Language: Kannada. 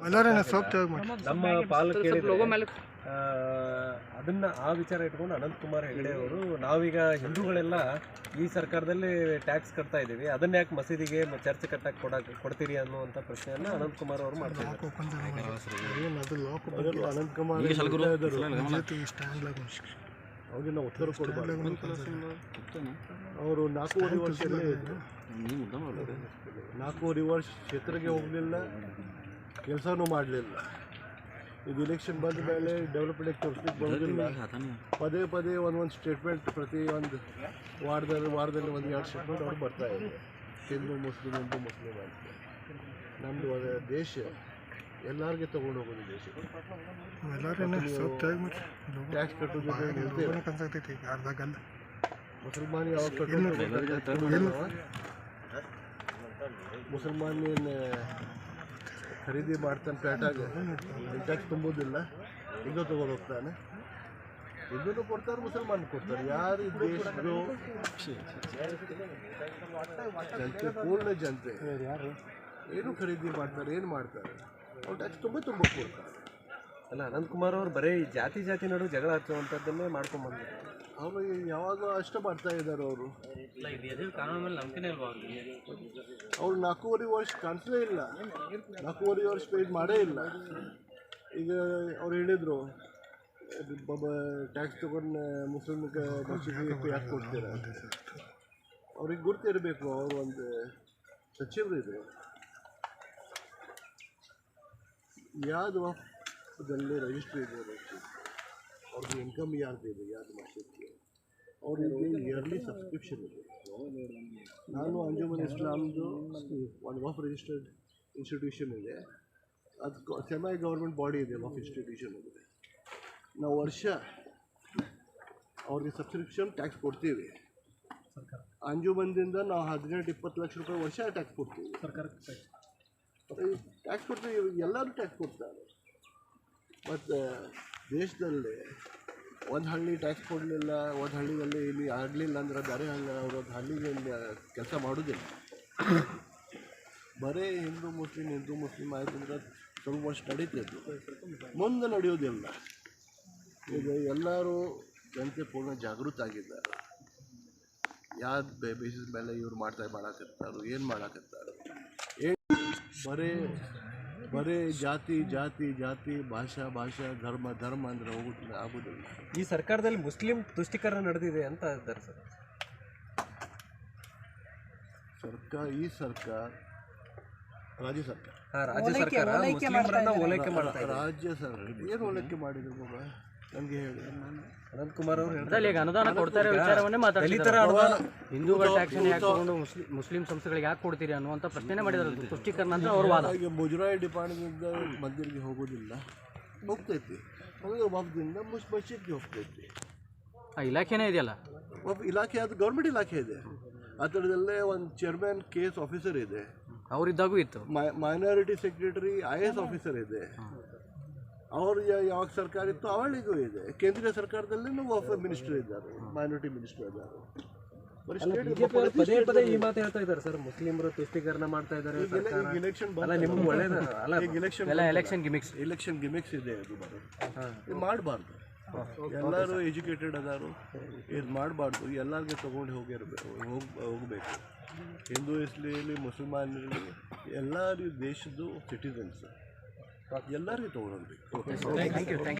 ಎಲ್ಲರೂ ಸೋಪ್ ತೆಗೆದು ಮಾಡಿ. ನಮ್ಮ ಪಾಲು ಕೇಳಿದ್ರೆ ಆ, ಅದನ್ನ ಆ ವಿಚಾರ ಇಟ್ಕೊಂಡು ಅನಂತ್ ಕುಮಾರ್ ಹೆಗಡೆ ಅವರು ನಾವೀಗ ಹಿಂದೂಗಳೆಲ್ಲ ಈ ಸರ್ಕಾರದಲ್ಲಿ ಟ್ಯಾಕ್ಸ್ ಕಟ್ತಾ ಇದ್ದೀವಿ. ಅದನ್ನ ಯಾಕೆ ಮಸೀದಿಗೆ ಚರ್ಚ್ ಕಟ್ಟಕ್ಕೆ ಕೊಡಕ್ ಕೊಡ್ತೀರಿ ಅನ್ನುವಂಥ ಪ್ರಶ್ನೆಯನ್ನ ಅನಂತ್ ಕುಮಾರ್ ಅವರು ಮಾಡ್ತಾರೆ ಅನಂತ್ ಕುಮಾರ್ ಉತ್ತರ ಕೊಡಬಾರ್ದು. ಅವರು ನಾಲ್ಕೂವರೆ ವರ್ಷ ನಾಲ್ಕೂವರೆ ವರ್ಷ ಕ್ಷೇತ್ರಕ್ಕೆ ಹೋಗಲಿಲ್ಲ. ಕೆಲಸನೂ ಮಾಡಲಿಲ್ಲ. ಇದು ಇಲೆಕ್ಷನ್ ಬಂದ ಮೇಲೆ ಡೆವಲಪ್ಮೆಂಟ್ ತೋರಿಸ್ಲಿಕ್ಕೆ ಬರೋದಿಲ್ಲ. ಪದೇ ಪದೇ ಒಂದೊಂದು ಸ್ಟೇಟ್ಮೆಂಟ್ ಪ್ರತಿ ಒಂದು ವಾರದಲ್ಲಿ ವಾರದಲ್ಲಿ ಒಂದು ಎರಡು ಸ್ಟೇಟ್ಮೆಂಟ್ ಅವ್ರು ಬರ್ತಾ ಇದೆ ಹಿಂದೂ ಮುಸ್ಲಿಂ ಹಿಂದೂ ಮುಸ್ಲಿಂ ಅಂತ. ನಮ್ಮದು ಅದ ದೇಶ. ಎಲ್ಲರಿಗೆ ತೊಗೊಂಡು ಹೋಗೋದು ದೇಶ. ಟ್ಯಾಕ್ಸ್ ಕಟ್ಟೋದು ಮುಸಲ್ಮಾನ್ ಯಾವಾಗ ಕಟ್ಟೋದು? ಮುಸಲ್ಮಾನ್ ಏನು ಖರೀದಿ ಮಾಡ್ತಾನೆ ಪೇಟಾಗ ಟ್ಯಾಕ್ಸ್ ತುಂಬೋದಿಲ್ಲ. ಇದು ತಗೊಂಡು ಹೋಗ್ತಾನೆ. ಇದನ್ನು ಕೊಡ್ತಾರೆ ಮುಸಲ್ಮಾನ್ ಕೊಡ್ತಾರೆ. ಯಾರು ಜನತೆ, ಪೂರ್ಣ ಜನತೆ. ಏನು ಖರೀದಿ ಮಾಡ್ತಾರೆ, ಏನು ಮಾಡ್ತಾರೆ? ಅವ್ರು ಟ್ಯಾಕ್ಸ್ ತುಂಬ ತುಂಬ ಕೊಡ್ತಾರೆ. ಅಲ್ಲ, ಅನಂತಕುಮಾರ್ ಅವರು ಬರೀ ಜಾತಿ ಜಾತಿ ನಡುವೆ ಜಗಳ ಹಚ್ಚುವಂಥದ್ದನ್ನೇ ಮಾಡ್ಕೊಂಡ್ ಬಂದಿದ್ದಾರೆ. ಅವರು ಯಾವಾಗ ಅಷ್ಟೇ ಮಾಡ್ತಾ ಇದ್ದಾರೆ ಅವರು. ಅವ್ರು ನಾಲ್ಕೂವರೆ ವರ್ಷ ಕಾಣಿಸಲೇ ಇಲ್ಲ. ನಾಲ್ಕೂವರೆ ವರ್ಷ ಪೇಯ್ಡ್ ಮಾಡೇ ಇಲ್ಲ. ಈಗ ಅವ್ರು ಹೇಳಿದರು ಟ್ಯಾಕ್ಸ್ ತೊಗೊಂಡು ಮುಸ್ಲಿಮ್ಗೆ ಮಸೀದಿಗೆ ಯಾಕೆ ಕೊಡ್ತೀರ? ಅವ್ರಿಗೆ ಗುರ್ತಿರಬೇಕು ಅವರು ಒಂದು ಸಚಿವರು ಇದ್ರು. ಯಾವ್ದು? ವಕ್ಫದಲ್ಲಿ ರಿಜಿಸ್ಟ್ರಿ ಇದೆ. ಅವ್ರಿಗೆ ಇನ್ಕಮ್ ಯಾರ್ದು ಇದೆ? ಯಾರು ಮಸೀದಿಗೆ ಅವ್ರಿಗೆ ಇಯರ್ಲಿ ಸಬ್ಸ್ಕ್ರಿಪ್ಷನ್ ಇದೆ. ನಾನು ಅಂಜುಮನ್ ಇಸ್ಲಾಮ್ದು ಒಂದು ವಫ್ ರಿಜಿಸ್ಟರ್ಡ್ ಇನ್ಸ್ಟಿಟ್ಯೂಷನ್ ಇದೆ. ಅದು ಸೆಮೈ ಗೌರ್ಮೆಂಟ್ ಬಾಡಿ ಇದೆ ವಫ್ ಇನ್ಸ್ಟಿಟ್ಯೂಷನ್ ಇದೆ ನಾವು ವರ್ಷ ಅವ್ರಿಗೆ ಸಬ್ಸ್ಕ್ರಿಪ್ಷನ್ ಟ್ಯಾಕ್ಸ್ ಕೊಡ್ತೀವಿ. ಅಂಜುಮನ್ದಿಂದ ನಾವು ಹದಿನೆಂಟು ಇಪ್ಪತ್ತು ಲಕ್ಷ ರೂಪಾಯಿ ವರ್ಷ ಟ್ಯಾಕ್ಸ್ ಕೊಡ್ತೀವಿ. ಟ್ಯಾಕ್ಸ್ ಕೊಡ್ತೀವಿ ಎಲ್ಲರೂ ಟ್ಯಾಕ್ಸ್ ಕೊಡ್ತಾರೆ. ಮತ್ತು ದೇಶದಲ್ಲಿ ಒಂದು ಹಳ್ಳಿ ಟ್ಯಾಕ್ಸ್ ಕೊಡಲಿಲ್ಲ, ಒಂದು ಹಳ್ಳಿಯಲ್ಲಿ ಇಲ್ಲಿ ಆಗಲಿಲ್ಲ ಅಂದ್ರೆ ಬೇರೆ ಹಳ್ಳಿ ಅವರು ಒಂದು ಹಳ್ಳಿಗೆ ಕೆಲಸ ಮಾಡೋದಿಲ್ಲ. ಬರೀ ಹಿಂದೂ ಮುಸ್ಲಿಂ ಹಿಂದೂ ಮುಸ್ಲಿಂ ಆಯ್ತಂದ್ರೆ ಸ್ವಲ್ಪ ವರ್ಷ ನಡೀತಿತ್ತು ಮುಂದೆ ನಡೆಯೋದಿಲ್ಲ ಈಗ ಎಲ್ಲರೂ ಜನತೆ ಪೂರ್ಣ ಜಾಗೃತ ಆಗಿದ್ದಾರೆ. ಯಾವ್ದು ಬೇಸಿಸ್ ಮೇಲೆ ಇವ್ರು ಮಾಡ್ತಾ ಮಾಡಾಕತ್ತಾರೋ, ಏನು ಮಾಡಾಕತ್ತಾರೋ? ಏನು ಬರೀ ಬರೀ ಜಾತಿ ಜಾತಿ ಜಾತಿ ಭಾಷಾ ಭಾಷಾ ಧರ್ಮ ಧರ್ಮ ಅಂದ್ರೆ ಹೋಗುದಿಲ್ಲ ಆಗುದಿಲ್ಲ. ಈ ಸರ್ಕಾರದಲ್ಲಿ ಮುಸ್ಲಿಂ ತುಷ್ಟೀಕರಣ ನಡೆದಿದೆ ಅಂತ ಇದ್ದಾರೆ ಸರ್. ಸರ್ಕಾರ ಈ ಸರ್ಕಾರ ರಾಜ್ಯ ಸರ್ಕಾರ. ಹಾ, ರಾಜ್ಯ ಸರ್ಕಾರ ಮುಸ್ಲಿಮರನ್ನ ಓಲೈಕೆ ಮಾಡ್ತಾ ಇದೆ ರಾಜ್ಯ ಸರ್ಕಾರ ಏನು ಓಲೈಕೆ ಮಾಡಿದ್ರು ಬಾಬಾ ನನಗೆ ಹೇಳಿ. ಅನಂತ್ ಕುಮಾರ್ ಅವರು ಅದ್ರಲ್ಲಿ ಈಗ ಅನುದಾನ ಕೊಡ್ತಾರೆ ವಿಚಾರವನ್ನೇ ದಲಿತರ ಮಾತಾಡ್ತಾರೆ ಅನುದಾನ ಹಿಂದೂಗಳ ಟ್ಯಾಕ್ಷನ್ ಯಾಕೆ ತಗೊಂಡು ಮುಸ್ಲಿಂ ಮುಸ್ಲಿಂ ಸಂಸ್ಥೆಗಳಿಗೆ ಯಾಕೆ ಕೊಡ್ತೀರಿ ಅನ್ನುವಂಥ ಪ್ರಶ್ನೆ ಮಾಡಿದಾರೆ ತುಷ್ಟೀಕರಣ ಅಂತ ಅವ್ರ ವಾದ. ಈಗ ಮುಜರಾಯಿ ಡಿಪಾರ್ಟ್ಮೆಂಟ್ ಮಂದಿರಿಗೆ ಹೋಗೋದಿಲ್ಲ ಹೋಗ್ತೈತಿ. ಹೋಗಿದ್ರೆ ಒಬ್ಬದಿಂದ ಮುಸ್ ಮಸೀದ್ಗೆ ಹೋಗ್ತೈತಿ. ಆ ಇಲಾಖೆನೇ ಇದೆಯಲ್ಲ? ಒಬ್ಬ ಇಲಾಖೆ ಅದು ಗೌರ್ಮೆಂಟ್ ಇಲಾಖೆ ಇದೆ. ಆ ಥರದಲ್ಲೇ ಒಂದು ಚೇರ್ಮನ್ ಕೆ ಎಸ್ ಆಫೀಸರ್ ಇದೆ. ಅವರಿದ್ದಾಗೂ ಇತ್ತು. Minority secretary I S officer ಇದೆ. ಅವ್ರು ಯಾವ ಯಾವಾಗ ಸರ್ಕಾರ ಇತ್ತು ಅವಳಿಗೂ ಇದೆ. ಕೇಂದ್ರೀಯ ಸರ್ಕಾರದಲ್ಲೂ ಒಬ್ಬ ಮಿನಿಸ್ಟರ್ ಇದ್ದಾರೆ ಮೈನಾರಿಟಿ ಮಿನಿಸ್ಟರ್ ಇದ್ದಾರೆ. ಪದೇ ಪದೇ ಈ ಮಾತು ಹೇಳ್ತಾ ಇದ್ದಾರೆ ಸರ್. ಮುಸ್ಲಿಮರು ತುಷ್ಟೀಕರಣ ಮಾಡ್ತಾ ಇದ್ದಾರೆ ಸರ್ಕಾರ. ಈಗ ಎಲೆಕ್ಷನ್ ಅಲ್ಲ ನಿಮ್ಗೆ ಒಳ್ಳೇದ ಅಲ್ಲ ಈಗ ಎಲೆಕ್ಷನ್ ಗಿಮಿಕ್ಸ್ ಎಲೆಕ್ಷನ್ ಗಿಮಿಕ್ಸ್ ಇದೆ ಅದು ಬರೋ ಇದು ಮಾಡಬಾರ್ದು. ಎಲ್ಲರೂ ಎಜುಕೇಟೆಡ್ ಅದಾರು. ಇದು ಮಾಡಬಾರ್ದು. ಎಲ್ಲರಿಗೆ ತೊಗೊಂಡು ಹೋಗಿರ್ಬೇಕು ಹೋಗ್ ಹೋಗಬೇಕು. ಹಿಂದೂ ಇಸ್ಲಿ ಮುಸಲ್ಮಾನ್ ಇರಲಿ ಎಲ್ಲರೂ ದೇಶದ್ದು ಸಿಟಿಸನ್ಸ್ ಎಲ್ಲರಿಗೂ ಥ್ಯಾಂಕ್